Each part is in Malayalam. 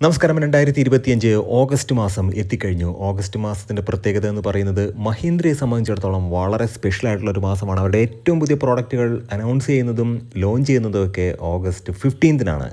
നമസ്കാരം. രണ്ടായിരത്തി ഇരുപത്തിയഞ്ച് ഓഗസ്റ്റ് മാസം എത്തിക്കഴിഞ്ഞു. ഓഗസ്റ്റ് മാസത്തിന്റെ പ്രത്യേകത എന്ന് പറയുന്നത് മഹീന്ദ്രയെ സംബന്ധിച്ചിടത്തോളം വളരെ സ്പെഷ്യൽ ആയിട്ടുള്ള ഒരു മാസമാണ്. അവരുടെ ഏറ്റവും പുതിയ പ്രോഡക്റ്റുകൾ അനൗൺസ് ചെയ്യുന്നതും ലോഞ്ച് ചെയ്യുന്നതും ഒക്കെ ഓഗസ്റ്റ് ഫിഫ്റ്റീൻത്തിനാണ്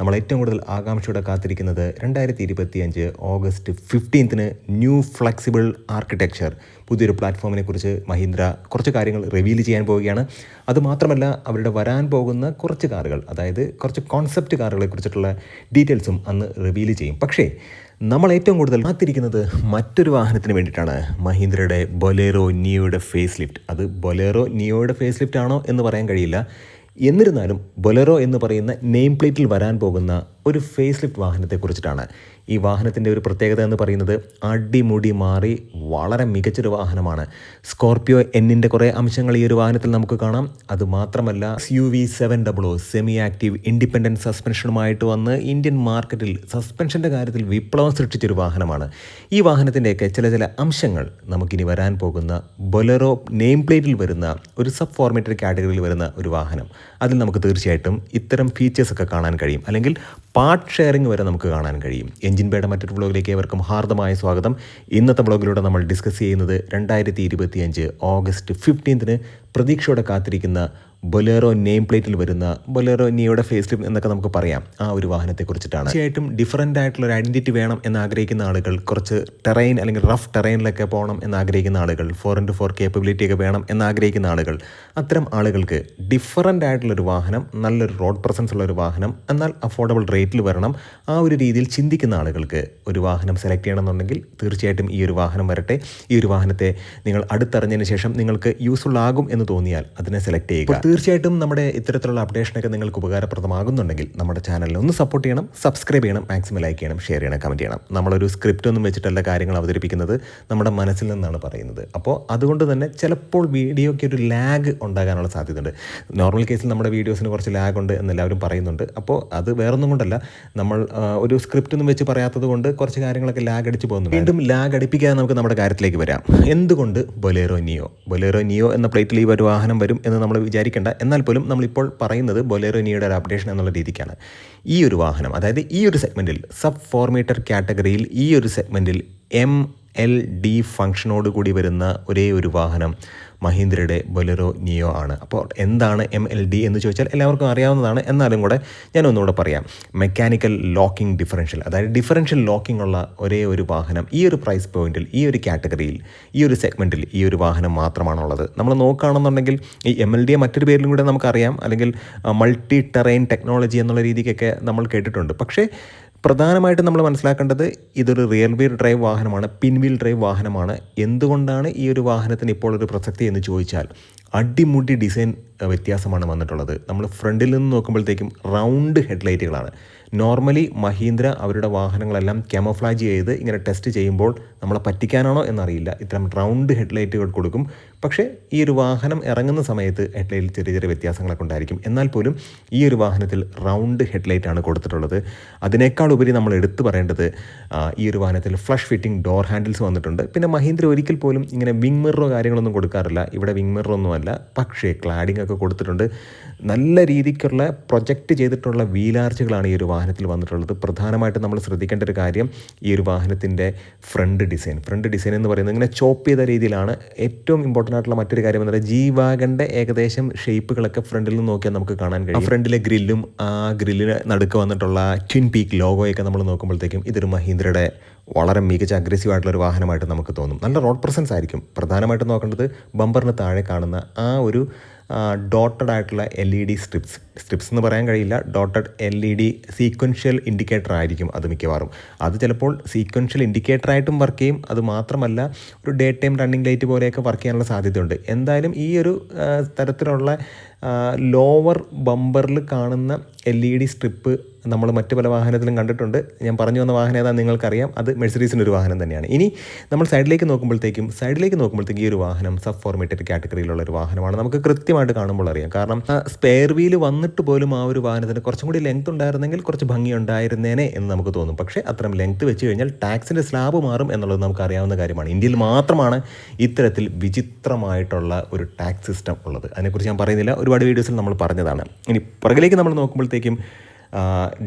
നമ്മൾ ഏറ്റവും കൂടുതൽ ആകാംക്ഷയോടെ കാത്തിരിക്കുന്നത് രണ്ടായിരത്തി ഇരുപത്തിയഞ്ച് ഓഗസ്റ്റ് ഫിഫ്റ്റീൻത്തിന് ന്യൂ ഫ്ലെക്സിബിൾ ആർക്കിടെക്ചർ. പുതിയൊരു പ്ലാറ്റ്ഫോമിനെ കുറിച്ച് മഹീന്ദ്ര കുറച്ച് കാര്യങ്ങൾ റിവീൽ ചെയ്യാൻ പോവുകയാണ്. അതുമാത്രമല്ല അവരുടെ വരാൻ പോകുന്ന കുറച്ച് കാറുകൾ അതായത് കുറച്ച് കോൺസെപ്റ്റ് കാറുകളെ കുറിച്ചിട്ടുള്ള ഡീറ്റെയിൽസും അന്ന് റിവീൽ ചെയ്യും. പക്ഷേ നമ്മൾ ഏറ്റവും കൂടുതൽ കാത്തിരിക്കുന്നത് മറ്റൊരു വാഹനത്തിന് വേണ്ടിയിട്ടാണ്. മഹീന്ദ്രയുടെ ബൊലേറോ നിയോയുടെ ഫേസ് ലിഫ്റ്റ് അത് ബൊലേറോ നിയോയുടെ ഫേസ് ലിഫ്റ്റ് ആണോ എന്ന് പറയാൻ കഴിയില്ല. എന്നിരുന്നാലും ബൊലറോ എന്ന് പറയുന്ന നെയിം പ്ലേറ്റിൽ വരാൻ പോകുന്ന ഒരു ഫേസ് ലിഫ്റ്റ് വാഹനത്തെ കുറിച്ചിട്ടാണ് ഈ വാഹനത്തിന്റെ ഒരു പ്രത്യേകത എന്ന് പറയുന്നത് അടിമുടി മാറി വളരെ മികച്ചൊരു വാഹനമാണ്. സ്കോർപ്പിയോ എന്നിന്റെ കുറേ അംശങ്ങൾ ഈ ഒരു വാഹനത്തിൽ നമുക്ക് കാണാം. അതുമാത്രമല്ല മാത്രമല്ല U V seven double O semi active independent സസ്പെൻഷനുമായിട്ട് വന്ന് ഇന്ത്യൻ മാർക്കറ്റിൽ സസ്പെൻഷന്റെ കാര്യത്തിൽ വിപ്ലവം സൃഷ്ടിച്ചൊരു വാഹനമാണ്. ഈ വാഹനത്തിന്റെയൊക്കെ ചില ചില അംശങ്ങൾ നമുക്കിനി വരാൻ പോകുന്ന ബൊലറോ നെയിം പ്ലേറ്റിൽ വരുന്ന ഒരു സബ് ഫോർമേറ്റഡ് കാറ്റഗറിയിൽ വരുന്ന ഒരു വാഹനം. അതിൽ നമുക്ക് തീർച്ചയായിട്ടും ഇത്തരം ഫീച്ചേഴ്സൊക്കെ കാണാൻ കഴിയും. അല്ലെങ്കിൽ പാർട്ട് ഷെയറിംഗ് വരെ നമുക്ക് കാണാൻ കഴിയും. എഞ്ചിൻ പേയുടെ മറ്റൊരു വ്ളോഗിലേക്ക് ഏവർക്കും ഹാർദമായ സ്വാഗതം. ഇന്നത്തെ വ്ളോഗിലൂടെ നമ്മൾ ഡിസ്കസ് ചെയ്യുന്നത് രണ്ടായിരത്തി ഇരുപത്തിയഞ്ച് ഓഗസ്റ്റ് ഫിഫ്റ്റീൻത്തിന് പ്രതീക്ഷയോടെ കാത്തിരിക്കുന്ന ബൊലേറോ നെയിം പ്ലേറ്റിൽ വരുന്ന ബൊലേറോ നിയോയുടെ ഫേസ് ലിഫ്റ്റ് എന്നൊക്കെ നമുക്ക് പറയാം. ആ ഒരു വാഹനത്തെക്കുറിച്ചിട്ടാണ്. തീർച്ചയായിട്ടും ഡിഫറന്റ് ആയിട്ടുള്ള ഒരു ഐഡന്റിറ്റി വേണം എന്ന് ആഗ്രഹിക്കുന്ന ആളുകൾ കുറച്ച് ടെറൈൻ അല്ലെങ്കിൽ റഫ് ടെറൈനിലൊക്കെ പോകണം എന്ന് ആഗ്രഹിക്കുന്ന ആളുകൾ ഫോർ ഇന്റു ഫോർ കേപ്പബിലിറ്റി ഒക്കെ വേണം എന്ന് ആഗ്രഹിക്കുന്ന ആളുകൾ. അത്തരം ആളുകൾക്ക് ഡിഫറന്റ് ആയിട്ടുള്ളൊരു വാഹനം നല്ലൊരു റോഡ് പ്രസൻസ് ഉള്ള ഒരു വാഹനം എന്നാൽ അഫോർഡബിൾ റേറ്റിൽ വരണം ആ ഒരു രീതിയിൽ ചിന്തിക്കുന്ന ആളുകൾക്ക് ഒരു വാഹനം സെലക്ട് ചെയ്യണമെന്നുണ്ടെങ്കിൽ തീർച്ചയായിട്ടും ഈ ഒരു വാഹനം വരട്ടെ. ഈ ഒരു വാഹനത്തെ നിങ്ങൾ അടുത്തറിഞ്ഞതിന് ശേഷം നിങ്ങൾക്ക് യൂസ്ഫുൾ ആകും എന്ന് തോന്നിയാൽ അതിനെ സെലക്ട് ചെയ്യുക. തീർച്ചയായിട്ടും നമ്മുടെ ഇത്തരത്തിലുള്ള അപ്ഡേഷനൊക്കെ നിങ്ങൾക്ക് ഉപകാരപ്രദമാകുന്നുണ്ടെങ്കിൽ നമ്മുടെ ചാനലിനെ ഒന്ന് സപ്പോർട്ട് ചെയ്യണം സബ്സ്ക്രൈബ് ചെയ്യണം മാക്സിമം ലൈക്ക് ചെയ്യണം ഷെയർ ചെയ്യണം കമന്റ് ചെയ്യണം. നമ്മളൊരു സ്ക്രിപ്റ്റ് ഒന്നും വെച്ചിട്ടല്ല കാര്യങ്ങൾ അവതരിപ്പിക്കുന്നത് നമ്മുടെ മനസ്സിൽ നിന്നാണ് പറയുന്നത്. അപ്പോൾ അതുകൊണ്ട് തന്നെ ചിലപ്പോൾ വീഡിയോയ്ക്ക് ഒരു ലാഗ് ഉണ്ടാകാനുള്ള സാധ്യതയുണ്ട്. നോർമൽ കേസിൽ നമ്മുടെ വീഡിയോസിന് കുറച്ച് ലാഗ് ഉണ്ട് എന്നെല്ലാവരും പറയുന്നുണ്ട്. അപ്പോൾ അത് വേറൊന്നും കൊണ്ടല്ല. നമ്മൾ ഒരു സ്ക്രിപ്റ്റ് ഒന്നും വെച്ച് പറയാത്തത് കൊണ്ട് കുറച്ച് കാര്യങ്ങളൊക്കെ ലാഗ് അടിച്ച് പോകുന്നു വീണ്ടും ലാഗ് അടിപ്പിക്കാതെ നമുക്ക് നമ്മുടെ കാര്യത്തിലേക്ക് വരാം. എന്തുകൊണ്ട് ബൊലേറോ നിയോ ബൊലേറോ നിയോ എന്ന പ്ലേറ്റിൽ ഈ ഒരു വാഹനം വരും എന്ന് നമ്മൾ വിചാരിക്കേണ്ട എന്നാൽ പോലും നമ്മളിപ്പോൾ പറയുന്നത് ബൊലേറോ ഇനിയുടെ ഒരു അപ്ഡേഷൻ എന്നുള്ള രീതിക്കാണ്. ഈ ഒരു വാഹനം അതായത് ഈ ഒരു സെഗ്മെന്റിൽ സബ് ഫോർ മീറ്റർ കാറ്റഗറിയിൽ ഈ ഒരു സെഗ്മെന്റിൽ എം എൽ ഡി ഫംഗ്ഷനോട് കൂടി വരുന്ന ഒരേ ഒരു വാഹനം മഹീന്ദ്രയുടെ ബൊലറോ നിയോ ആണ്. അപ്പോൾ എന്താണ് എം എൽ ഡി എന്ന് ചോദിച്ചാൽ എല്ലാവർക്കും അറിയാവുന്നതാണ്. എന്നാലും കൂടെ ഞാൻ ഒന്നുകൂടെ പറയാം. മെക്കാനിക്കൽ ലോക്കിംഗ് ഡിഫറൻഷ്യൽ അതായത് ഡിഫറൻഷ്യൽ ലോക്കിംഗ് ഉള്ള ഒരേ ഒരു വാഹനം ഈ ഒരു പ്രൈസ് പോയിന്റിൽ ഈ ഒരു കാറ്റഗറിയിൽ ഈ ഒരു സെഗ്മെന്റിൽ ഈ ഒരു വാഹനം മാത്രമാണുള്ളത്. നമ്മൾ നോക്കുകയാണെന്നുണ്ടെങ്കിൽ ഈ എം എൽ ഡിയെ മറ്റൊരു പേരിലും കൂടെ നമുക്കറിയാം. അല്ലെങ്കിൽ മൾട്ടി ടെറൈൻ ടെക്നോളജി എന്നുള്ള രീതിക്കൊക്കെ നമ്മൾ കേട്ടിട്ടുണ്ട്. പക്ഷേ പ്രധാനമായിട്ടും നമ്മൾ മനസ്സിലാക്കേണ്ടത് ഇതൊരു റിയൽ വീൽ ഡ്രൈവ് വാഹനമാണ് പിൻവീൽ ഡ്രൈവ് വാഹനമാണ്. എന്തുകൊണ്ടാണ് ഈ ഒരു വാഹനത്തിന് ഇപ്പോൾ ഒരു പ്രസക്തി എന്ന് ചോദിച്ചാൽ അടിമുടി ഡിസൈൻ വ്യത്യാസമാണ് വന്നിട്ടുള്ളത്. നമ്മൾ ഫ്രണ്ടിൽ നിന്ന് നോക്കുമ്പോഴത്തേക്കും റൗണ്ട് ഹെഡ്ലൈറ്റുകളാണ്. നോർമലി മഹീന്ദ്ര അവരുടെ വാഹനങ്ങളെല്ലാം ക്യാമോഫ്ലാജ് ചെയ്ത് ഇങ്ങനെ ടെസ്റ്റ് ചെയ്യുമ്പോൾ നമ്മളെ പറ്റിക്കാനാണോ എന്നറിയില്ല. ഇത്തരം റൗണ്ട് ഹെഡ്ലൈറ്റുകൾ കൊടുക്കും. പക്ഷേ ഈ ഒരു വാഹനം ഇറങ്ങുന്ന സമയത്ത് ഹെഡ്ലൈറ്റിൽ ചെറിയ ചെറിയ വ്യത്യാസങ്ങളൊക്കെ ഉണ്ടായിരിക്കും. എന്നാൽ പോലും ഈ ഒരു വാഹനത്തിൽ റൗണ്ട് ഹെഡ്ലൈറ്റ് ആണ് കൊടുത്തിട്ടുള്ളത്. അതിനേക്കാൾ ഉപരി നമ്മൾ എടുത്തു പറയേണ്ടത് ഈ ഒരു വാഹനത്തിൽ ഫ്ലഷ് ഫിറ്റിംഗ് ഡോർ ഹാൻഡിൽസ് വന്നിട്ടുണ്ട്. പിന്നെ മഹീന്ദ്ര ഒരിക്കൽ പോലും ഇങ്ങനെ വിങ് മിററോ കാര്യങ്ങളൊന്നും കൊടുക്കാറില്ല. ഇവിടെ വിങ് മിററൊന്നുമല്ല പക്ഷേ ക്ലാഡിംഗ് ഒക്കെ കൊടുത്തിട്ടുണ്ട്. നല്ല രീതിക്കുള്ള പ്രൊജക്റ്റ് ചെയ്തിട്ടുള്ള വീലാർച്ചുകളാണ് ഈ ഒരു വാഹനത്തിൽ വന്നിട്ടുള്ളത്. പ്രധാനമായിട്ടും നമ്മൾ ശ്രദ്ധിക്കേണ്ട ഒരു കാര്യം ഈ ഒരു വാഹനത്തിന്റെ ഫ്രണ്ട് ഡിസൈൻ. ഫ്രണ്ട് ഡിസൈൻ എന്ന് പറയുന്നത് ഇങ്ങനെ ചോപ്പ് ചെയ്ത രീതിയിലാണ്. ഏറ്റവും ഇമ്പോർട്ടന്റ് ആയിട്ടുള്ള മറ്റൊരു കാര്യം എന്ന് പറയുന്നത് ജി വാഗന്റെ ഏകദേശം ഷേപ്പുകളൊക്കെ ഫ്രണ്ടിൽ നിന്ന് നോക്കിയാൽ നമുക്ക് കാണാൻ കഴിയും. ഫ്രണ്ടിലെ ഗ്രില്ലും ആ ഗ്രില്ലിന് നടുക്ക് വന്നിട്ടുള്ള ട്വിൻ പീക്ക് ലോഗോയൊക്കെ നമ്മൾ നോക്കുമ്പോഴത്തേക്കും ഇതൊരു മഹീന്ദ്രയുടെ വളരെ മികച്ച അഗ്രസീവ് ആയിട്ടുള്ള ഒരു വാഹനമായിട്ട് നമുക്ക് തോന്നും. നല്ല റോഡ് പ്രസൻസ് ആയിരിക്കും. പ്രധാനമായിട്ടും നോക്കേണ്ടത് ബമ്പറിന് താഴെ കാണുന്ന ആ ഒരു ഡോട്ടഡ് ആയിട്ടുള്ള L E D strips strips എന്ന് പറയാൻ കഴിയില്ല. Dotted L E D sequential indicator ആയിരിക്കും അത് മിക്കവാറും. അത് ചിലപ്പോൾ സീക്വൻഷ്യൽ ഇൻഡിക്കേറ്റർ ആയിട്ടും വർക്ക് ചെയ്യും. അത് മാത്രമല്ല ഒരു ഡേ ടൈം റണ്ണിംഗ് ലൈറ്റ് പോലെയൊക്കെ വർക്ക് ചെയ്യാനുള്ള സാധ്യതയുണ്ട്. എന്തായാലും ഈ ഒരു തരത്തിലുള്ള ലോവർ ബമ്പറിൽ കാണുന്ന എൽ ഇ ഡി സ്ട്രിപ്പ് നമ്മൾ മറ്റ് പല വാഹനത്തിലും കണ്ടിട്ടുണ്ട്. ഞാൻ പറഞ്ഞു വന്ന വാഹനം ഏതാണെന്ന് നിങ്ങൾക്കറിയാം. അത് മെഴ്സറീസിന്റെ ഒരു വാഹനം തന്നെയാണ്. ഇനി നമ്മൾ സൈഡിലേക്ക് നോക്കുമ്പോഴത്തേക്കും സൈഡിലേക്ക് നോക്കുമ്പോഴത്തേക്കും ഈ ഒരു വാഹനം സബ് ഫോർമേറ്റഡ് കാറ്റഗറിയിലുള്ള ഒരു വാഹനമാണ്. നമുക്ക് കൃത്യമായിട്ട് കാണുമ്പോൾ അറിയാം. കാരണം സ്പെയർ വീൽ വന്നിട്ട് പോലും ആ ഒരു വാഹനത്തിന് കുറച്ചും കൂടി ലെങ്ത് ഉണ്ടായിരുന്നെങ്കിൽ കുറച്ച് ഭംഗി ഉണ്ടായിരുന്നേനെ എന്ന് നമുക്ക് തോന്നും. പക്ഷേ അത്രയും ലെങ്ത് വെച്ച് കഴിഞ്ഞാൽ ടാക്സിന്റെ സ്ലാബ് മാറും എന്നുള്ളത് നമുക്ക് അറിയാവുന്ന കാര്യമാണ്. ഇന്ത്യയിൽ മാത്രമാണ് ഇത്തരത്തിൽ വിചിത്രമായിട്ടുള്ള ഒരു ടാക്സ് സിസ്റ്റം ഉള്ളത്. അതിനെക്കുറിച്ച് ഞാൻ പറയുന്നില്ല. ഒരുപാട് വീഡിയോസിൽ നമ്മൾ പറഞ്ഞതാണ്. ഇനി പുറകിലേക്ക് നമ്മൾ നോക്കുമ്പോഴത്തേക്കും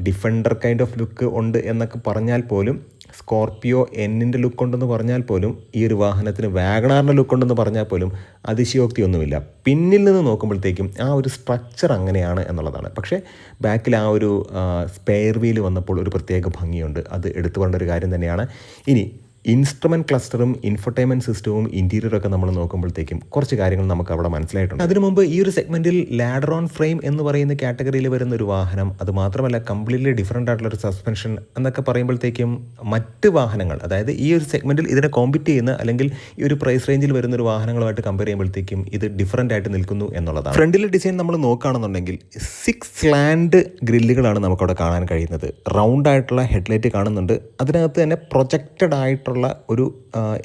ഡിഫൻഡർ കൈൻഡ് ഓഫ് ലുക്ക് ഉണ്ട് എന്നൊക്കെ പറഞ്ഞാൽ പോലും സ്കോർപ്പിയോ എന്നിന്റെ ലുക്ക് ഉണ്ടെന്ന് പറഞ്ഞാൽ പോലും ഈ ഒരു വാഹനത്തിന് വാഗണാറിന്റെ ലുക്ക് ഉണ്ടെന്ന് പറഞ്ഞാൽ പോലും അതിശയോക്തി ഒന്നുമില്ല. പിന്നിൽ നിന്ന് നോക്കുമ്പോഴത്തേക്കും ആ ഒരു സ്ട്രക്ചർ അങ്ങനെയാണ് എന്നുള്ളതാണ്. പക്ഷേ ബാക്കിൽ ആ ഒരു സ്പെയർ വീൽ വന്നപ്പോൾ ഒരു പ്രത്യേക ഭംഗിയുണ്ട്. അത് എടുത്തു പറയേണ്ട ഒരു കാര്യം തന്നെയാണ്. ഇനി ഇൻസ്ട്രുമെന്റ് ക്ലസ്റ്ററും ഇൻഫർടൈൻമെന്റ് സിസ്റ്റവും ഇന്റീരിയറൊക്കെ നമ്മൾ നോക്കുമ്പോഴത്തേക്കും കുറച്ച് കാര്യങ്ങൾ നമുക്ക് അവിടെ മനസ്സിലായിട്ടുണ്ട്. അതിനു മുമ്പ് ഈ ഒരു സെഗ്മെന്റിൽ ലാഡർ ഓൺ ഫ്രെയിം എന്ന് പറയുന്ന കാറ്റഗറിയിൽ വരുന്ന ഒരു വാഹനം അത് മാത്രമല്ല കംപ്ലീറ്റ്ലി ഡിഫറെന്റ് ആയിട്ടുള്ള ഒരു സസ്പെൻഷൻ എന്നൊക്കെ പറയുമ്പോഴത്തേക്കും മറ്റ് വാഹനങ്ങൾ അതായത് ഈ ഒരു സെഗ്മെന്റിൽ ഇതിനെ കോമ്പറ്റ് ചെയ്യുന്ന അല്ലെങ്കിൽ ഈ ഒരു പ്രൈസ് റേഞ്ചിൽ വരുന്ന ഒരു വാഹനങ്ങളുമായിട്ട് കമ്പയർ ചെയ്യുമ്പോഴത്തേക്കും ഇത് ഡിഫറെന്റ് ആയിട്ട് നിൽക്കുന്നു എന്നുള്ളതാണ്. ഫ്രണ്ടിലെ ഡിസൈൻ നമ്മൾ നോക്കുകയാണെന്നുണ്ടെങ്കിൽ സിക്സ് സ്ലാൻഡ് ഗ്രില്ലുകളാണ് നമുക്കവിടെ കാണാൻ കഴിയുന്നത്. റൗണ്ട് ആയിട്ടുള്ള ഹെഡ്ലൈറ്റ് കാണുന്നുണ്ട്. അതിനകത്ത് തന്നെ പ്രൊജക്റ്റഡ് ആയിട്ടുള്ള ഒരു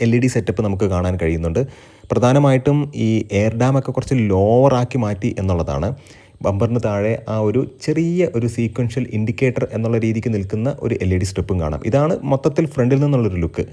എൽ ഇ ഡി സെറ്റപ്പ് നമുക്ക് കാണാൻ കഴിയുന്നുണ്ട്. പ്രധാനമായിട്ടും ഈ എയർ ഡാമൊക്കെ കുറച്ച് ലോവറാക്കി മാറ്റി എന്നുള്ളതാണ്. ബമ്പറിന് താഴെ ആ ഒരു ചെറിയ ഒരു സീക്വൻഷ്യൽ ഇൻഡിക്കേറ്റർ എന്നുള്ള രീതിക്ക് നിൽക്കുന്ന ഒരു എൽ ഇ ഡി സ്ട്രിപ്പും കാണാം. ഇതാണ് മൊത്തത്തിൽ ഫ്രണ്ടിൽ നിന്നുള്ളൊരു ലുക്ക്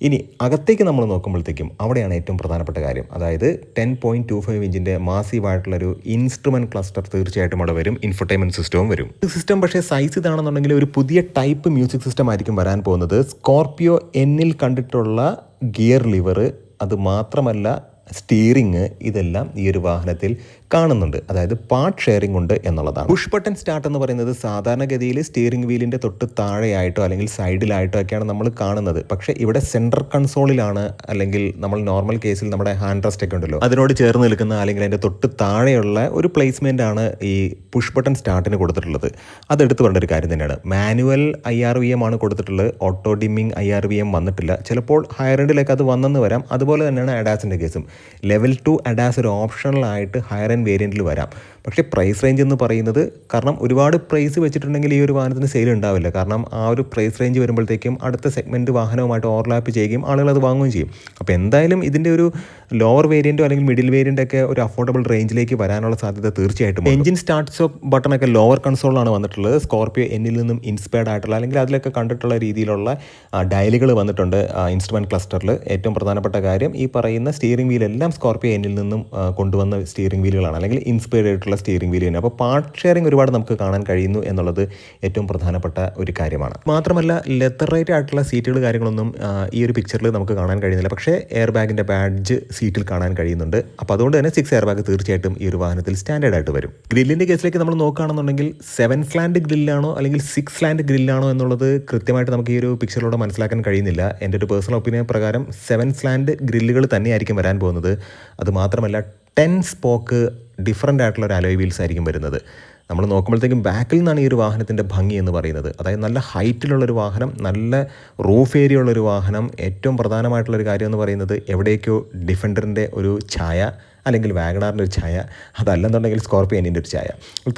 ഇനി അകത്തേക്ക് നമ്മൾ നോക്കുമ്പോഴത്തേക്കും അവിടെയാണ് ഏറ്റവും പ്രധാനപ്പെട്ട കാര്യം. അതായത് ടെൻ പോയിന്റ് ടു ഫൈവ് ഇഞ്ചിന്റെ മാസീവായിട്ടുള്ളൊരു ഇൻസ്ട്രുമെന്റ് ക്ലസ്റ്റർ തീർച്ചയായിട്ടും അവിടെ വരും. ഇൻഫർടൈൻമെന്റ് സിസ്റ്റവും വരും. സിസ്റ്റം പക്ഷേ സൈസ് ഇതാണെന്നുണ്ടെങ്കിൽ ഒരു പുതിയ ടൈപ്പ് മ്യൂസിക് സിസ്റ്റം ആയിരിക്കും വരാൻ പോകുന്നത്. സ്കോർപ്പിയോ എന്നിൽ കണ്ടിട്ടുള്ള ഗിയർ ലിവർ അത് മാത്രമല്ല സ്റ്റീറിങ് ഇതെല്ലാം ഈ ഒരു വാഹനത്തിൽ കാണുന്നുണ്ട്. അതായത് പാർട്ട് ഷെയറിംഗ് ഉണ്ട് എന്നുള്ളതാണ്. പുഷ് ബട്ടൺ സ്റ്റാർട്ട് എന്ന് പറയുന്നത് സാധാരണഗതിയിൽ സ്റ്റിയറിംഗ് വീലിന്റെ തൊട്ട് താഴെയായിട്ടോ അല്ലെങ്കിൽ സൈഡിലായിട്ടോ ഒക്കെയാണ് നമ്മൾ കാണുന്നത്. പക്ഷേ ഇവിടെ സെൻട്രൽ കൺസോളിലാണ് അല്ലെങ്കിൽ നമ്മൾ നോർമൽ കേസിൽ നമ്മുടെ ഹാൻഡ് റെസ്റ്റ് ഒക്കെ ഉണ്ടല്ലോ. അതിനോട് ചേർന്ന് നിൽക്കുന്ന അല്ലെങ്കിൽ അതിന്റെ തൊട്ട് താഴെയുള്ള ഒരു പ്ലേസ്മെന്റ് ആണ് ഈ പുഷ് ബട്ടൺ സ്റ്റാർട്ടിന് കൊടുത്തിട്ടുള്ളത്. അത് എടുത്തു പറയേണ്ട ഒരു കാര്യം തന്നെയാണ്. Manual I R V M ആണ് കൊടുത്തിട്ടുള്ളത്. Auto dimming I R V M വന്നിട്ടില്ല. ചിലപ്പോൾ ഹയർ എൻഡിലേക്ക് അത് വന്നെന്ന് വരാം. അതുപോലെ തന്നെയാണ് അഡാസിന്റെ കേസും ലെവൽ ടു അഡാസ് ഒരു ഓപ്ഷണലായിട്ട് ഹയർ ആൻഡ് വേരിയന്റിൽ വരാം. പക്ഷേ പ്രൈസ് റേഞ്ച് എന്ന് പറയുന്നത് കാരണം ഒരുപാട് പ്രൈസ് വെച്ചിട്ടുണ്ടെങ്കിൽ ഈ ഒരു വാഹനത്തിന് സെയിൽ ഉണ്ടാവില്ല. കാരണം ആ ഒരു പ്രൈസ് റേഞ്ച് വരുമ്പോഴത്തേക്കും അടുത്ത സെഗ്മെന്റ് വാഹനവുമായിട്ട് ഓവർലാപ്പ് ചെയ്യുകയും ആളുകൾ അത് വാങ്ങുകയും ചെയ്യും. അപ്പോൾ എന്തായാലും ഇതിന്റെ ഒരു ലോവർ വേരിയന്റോ അല്ലെങ്കിൽ മിഡിൽ വേരിയന്റ് ഒക്കെ ഒരു അഫോർഡബിൾ റേഞ്ചിലേക്ക് വരാനുള്ള സാധ്യത തീർച്ചയായിട്ടും എഞ്ചിൻ സ്റ്റാർട്ട് സ്റ്റോപ്പ് ബട്ടണൊക്കെ ലോവർ കൺസോളാണ് വന്നിട്ടുള്ളത്. സ്കോർപ്പിയോ എന്നിൽ നിന്നും ഇൻസ്പയർഡ് ആയിട്ടുള്ള അല്ലെങ്കിൽ അതിലൊക്കെ കണ്ടിട്ടുള്ള രീതിയിലുള്ള ഡയലുകൾ വന്നിട്ടുണ്ട് ഇൻസ്ട്രുമെന്റ് ക്ലസ്റ്ററിൽ ഏറ്റവും പ്രധാനപ്പെട്ട കാര്യം ഈ പറയുന്ന സ്റ്റിയറിംഗ് വീലെല്ലാം സ്കോർപ്പിയോ എന്നിൽ നിന്നും കൊണ്ടുവന്ന സ്റ്റിയറിംഗ് വീലുകളാണ് അല്ലെങ്കിൽ ഇൻസ്പയർഡ് ആയിട്ടുള്ള സ്റ്റിയറിംഗ് തന്നെ അപ്പോൾ പാർട്ട് ഷെയറിംഗ് ഒരുപാട് നമുക്ക് കാണാൻ കഴിയുന്നു എന്നുള്ളത് ഏറ്റവും പ്രധാനപ്പെട്ട ഒരു കാര്യമാണ്. മാത്രമല്ല ലെതർ റൈറ്റ് ആയിട്ടുള്ള സീറ്റുകൾ കാര്യങ്ങളൊന്നും ഈ ഒരു പിക്ചറിൽ നമുക്ക് കാണാൻ കഴിയുന്നില്ല. പക്ഷേ എയർ ബാഗിന്റെ ബാഡ്ജ് സീറ്റിൽ കാണാൻ കഴിയുന്നുണ്ട്. അപ്പോൾ അതുകൊണ്ട് തന്നെ സിക്സ് എയർ ബാഗ് തീർച്ചയായിട്ടും ഈ ഒരു വാഹനത്തിൽ സ്റ്റാൻഡേർഡ് ആയിട്ട് വരും. ഗ്രില്ലിന്റെ കേസിലേക്ക് നമ്മൾ നോക്കുകയാണെന്നുണ്ടെങ്കിൽ സെവൻ സ്ലാൻഡ് ഗ്രില്ലാണോ അല്ലെങ്കിൽ സിക്സ് സ്ലാൻഡ് ഗ്രില്ലാണോ എന്നുള്ളത് കൃത്യമായിട്ട് നമുക്ക് ഈ ഒരു പിക്ചറിലൂടെ മനസ്സിലാക്കാൻ കഴിയുന്നില്ല. എന്റെ ഒരു പേഴ്സണൽ ഒപ്പീനിയൻ പ്രകാരം സെവൻ സ്ലാൻഡ് ഗ്രില്ലുകൾ തന്നെയായിരിക്കും വരാൻ പോകുന്നത്. അത് മാത്രമല്ല ടെൻ സ്പോക്ക് ഡിഫറന്റ് ആയിട്ടുള്ള ഒരു അലോയ് വീൽസ് ആയിരിക്കും വരുന്നത്. നമ്മൾ നോക്കുമ്പോഴത്തേക്കും ബാക്കിൽ നിന്നാണ് ഈ ഒരു വാഹനത്തിന്റെ ഭംഗി എന്ന് പറയുന്നത്. അതായത് നല്ല ഹൈറ്റിലുള്ളൊരു വാഹനം നല്ല റൂഫ് ഏരിയ ഉള്ളൊരു വാഹനം ഏറ്റവും പ്രധാനമായിട്ടുള്ളൊരു കാര്യം എന്ന് പറയുന്നത് എവിടേക്കോ ഡിഫൻഡറിന്റെ ഒരു ഛായ അല്ലെങ്കിൽ വാഗണാറിന്റെ ഒരു ഛായ അതല്ലെന്നുണ്ടെങ്കിൽ സ്കോർപ്പിയനിന്റെ ഒരു ഛായ.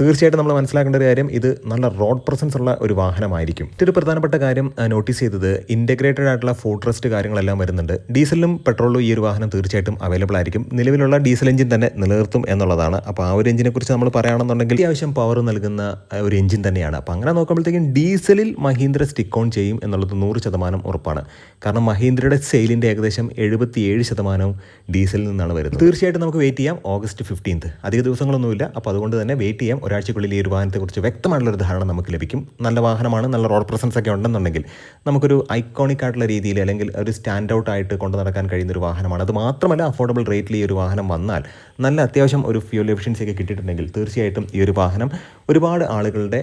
തീർച്ചയായിട്ടും നമ്മൾ മനസ്സിലാക്കേണ്ട ഒരു കാര്യം ഇത് നല്ല റോഡ് പ്രസൻസ് ഉള്ള ഒരു വാഹനമായിരിക്കും. മറ്റൊരു പ്രധാനപ്പെട്ട കാര്യം നോട്ടീസ് ചെയ്തത് ഇന്റഗ്രേറ്റഡ് ആയിട്ടുള്ള ഫുഡ് റെസ്റ്റ് കാര്യങ്ങളെല്ലാം വരുന്നുണ്ട്. ഡീസലിലും പെട്രോളിലും ഈ ഒരു വാഹനം തീർച്ചയായിട്ടും അവൈലബിൾ ആയിരിക്കും. നിലവിലുള്ള ഡീസൽ എഞ്ചിൻ തന്നെ നിലനിർത്തും എന്നുള്ളതാണ്. അപ്പോൾ ആ ഒരു എഞ്ചിനെ കുറിച്ച് നമ്മൾ പറയുകയാണെന്നുണ്ടെങ്കിൽ അത്യാവശ്യം പവർ നൽകുന്ന ഒരു എഞ്ചിൻ തന്നെയാണ്. അപ്പോൾ അങ്ങനെ നോക്കുമ്പോഴത്തേക്കും ഡീസലിൽ മഹീന്ദ്ര സ്റ്റിക്ക് ഓൺ ചെയ്യും എന്നുള്ളത് നൂറ് ശതമാനം ഉറപ്പാണ്. കാരണം മഹീന്ദ്രയുടെ സെയിലിന്റെ ഏകദേശം എഴുപത്തിയേഴ് ശതമാനവും ഡീസലിൽ നിന്നാണ് വരുന്നത്. തീർച്ചയായിട്ടും നമുക്ക് വെയിറ്റ് ചെയ്യാം ഓഗസ്റ്റ് ഫിഫ്റ്റീൻത്ത് അധിക ദിവസങ്ങളൊന്നുമില്ല. അപ്പോൾ അതുകൊണ്ട് തന്നെ വെയിറ്റ് ചെയ്യാം. ഒരാഴ്ചക്കുള്ളിൽ ഈ ഒരു വാഹനത്തെക്കുറിച്ച് വ്യക്തമായിട്ടുള്ള ഒരു ധാരണ നമുക്ക് ലഭിക്കും. നല്ല വാഹനമാണ് നല്ല റോഡ് പ്രസൻസ് ഒക്കെ ഉണ്ടെന്നുണ്ടെങ്കിൽ നമുക്കൊരു ഐക്കോണിക് ആയിട്ടുള്ള രീതിയിൽ അല്ലെങ്കിൽ ഒരു സ്റ്റാൻഡ് ഔട്ട് ആയിട്ട് കൊണ്ടു നടക്കാൻ കഴിയുന്ന ഒരു വാഹനമാണ്. അത് മാത്രമല്ല അഫോർഡബിൾ റേറ്റിൽ ഈ ഒരു വാഹനം വന്നാൽ നല്ല അത്യാവശ്യം ഒരു ഫ്യൂൽ എഫിഷ്യൻസി ഒക്കെ കിട്ടിയിട്ടുണ്ടെങ്കിൽ തീർച്ചയായിട്ടും ഈ ഒരു വാഹനം ഒരുപാട് ആളുകളുടെ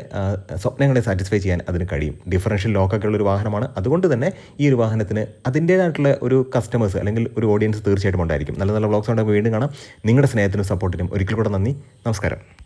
സ്വപ്നങ്ങളെ സാറ്റിസ്ഫൈ ചെയ്യാൻ അതിന് കഴിയും. ഡിഫറൻഷ്യൽ ലോക്കൊക്കെ ഉള്ള ഒരു വാഹനമാണ്. അതുകൊണ്ട് തന്നെ ഈ ഒരു വാഹനത്തിന് അതിന്റേതായിട്ടുള്ള ഒരു കസ്റ്റമേഴ്സ് അല്ലെങ്കിൽ ഒരു ഓഡിയൻസ് തീർച്ചയായിട്ടും ഉണ്ടായിരിക്കും. നല്ല നല്ല വ്ളോഗ്സ് ഉണ്ടെങ്കിൽ വീണ്ടും കാണാം. നിങ്ങളുടെ സ്നേഹത്തിനും സപ്പോർട്ടിനും ഒരിക്കൽ കൂടെ നന്ദി. നമസ്കാരം.